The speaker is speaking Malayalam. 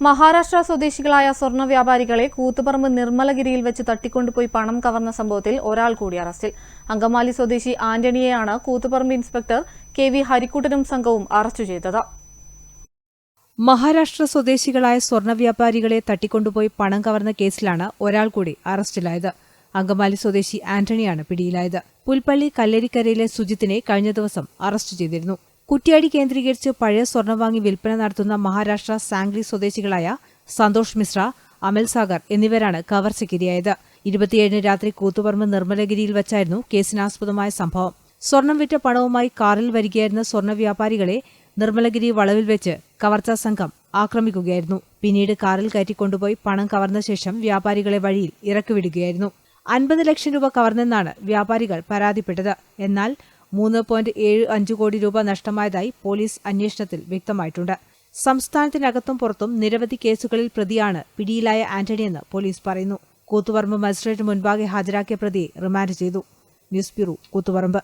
മഹാരാഷ്ട്ര സ്വദേശികളായ സ്വർണ വ്യാപാരികളെ കൂത്തുപറമ്പ് നിർമ്മലഗിരിയിൽ വെച്ച് തട്ടിക്കൊണ്ടുപോയി പണം കവർന്ന സംഭവത്തിൽ ഒരാൾ കൂടി അറസ്റ്റിൽ. അങ്കമാലി സ്വദേശി ആന്റണിയെയാണ് കൂത്തുപറമ്പ് ഇൻസ്പെക്ടർ കെ വി ഹരിക്കുട്ടനും സംഘവും അറസ്റ്റ് ചെയ്തത്. മഹാരാഷ്ട്ര സ്വദേശികളായ സ്വർണ വ്യാപാരികളെ തട്ടിക്കൊണ്ടുപോയി പണം കവർന്ന കേസിലാണ് ഒരാൾ കൂടി അറസ്റ്റിലായത്. അങ്കമാലി സ്വദേശി ആന്റണിയാണ് പിടിയിലായത്. പുൽപ്പള്ളി കല്ലരിക്കരയിലെ സുജിത്തിനെ കഴിഞ്ഞ ദിവസം അറസ്റ്റ് ചെയ്തിരുന്നു. കുറ്റ്യാടി കേന്ദ്രീകരിച്ച് പഴയ സ്വർണം വാങ്ങി വിൽപ്പന നടത്തുന്ന മഹാരാഷ്ട്ര സാംഗ്ലി സ്വദേശികളായ സന്തോഷ് മിശ്ര അമൽ സാഗർ എന്നിവരാണ് കവർച്ചയ്ക്കിരയായത് ഇരുപത്തിയേഴിന് രാത്രി കൂത്തുപറമ്പ് നിർമ്മലഗിരിയിൽ വച്ചായിരുന്നു കേസിനാസ്പദമായ സംഭവം. സ്വർണം വിറ്റ പണവുമായി കാറിൽ വരികയായിരുന്ന സ്വർണ വ്യാപാരികളെ നിർമ്മലഗിരി വളവിൽ വെച്ച് കവർച്ചാ സംഘം ആക്രമിക്കുകയായിരുന്നു. പിന്നീട് കാറിൽ കയറ്റിക്കൊണ്ടുപോയി പണം കവർന്ന ശേഷം വ്യാപാരികളെ വഴിയിൽ ഇറക്കിവിടുകയായിരുന്നു. അൻപത് ലക്ഷം രൂപ കവർന്നെന്നാണ് വ്യാപാരികൾ പരാതിപ്പെട്ടത്. എന്നാൽ മൂന്ന് പോയിന്റ് ഏഴ് അഞ്ച് കോടി രൂപ നഷ്ടമായതായി പോലീസ് അന്വേഷണത്തിൽ വ്യക്തമായിട്ടുണ്ട്. സംസ്ഥാനത്തിനകത്തും പുറത്തും നിരവധി കേസുകളിൽ പ്രതിയാണ് പിടിയിലായ ആന്റണിയെന്ന് പോലീസ് പറയുന്നു. കൂത്തുപറമ്പ് മജിസ്ട്രേറ്റ് മുൻപാകെ ഹാജരാക്കിയ പ്രതിയെ റിമാൻഡ് ചെയ്തു. News bureau Koothuparamba.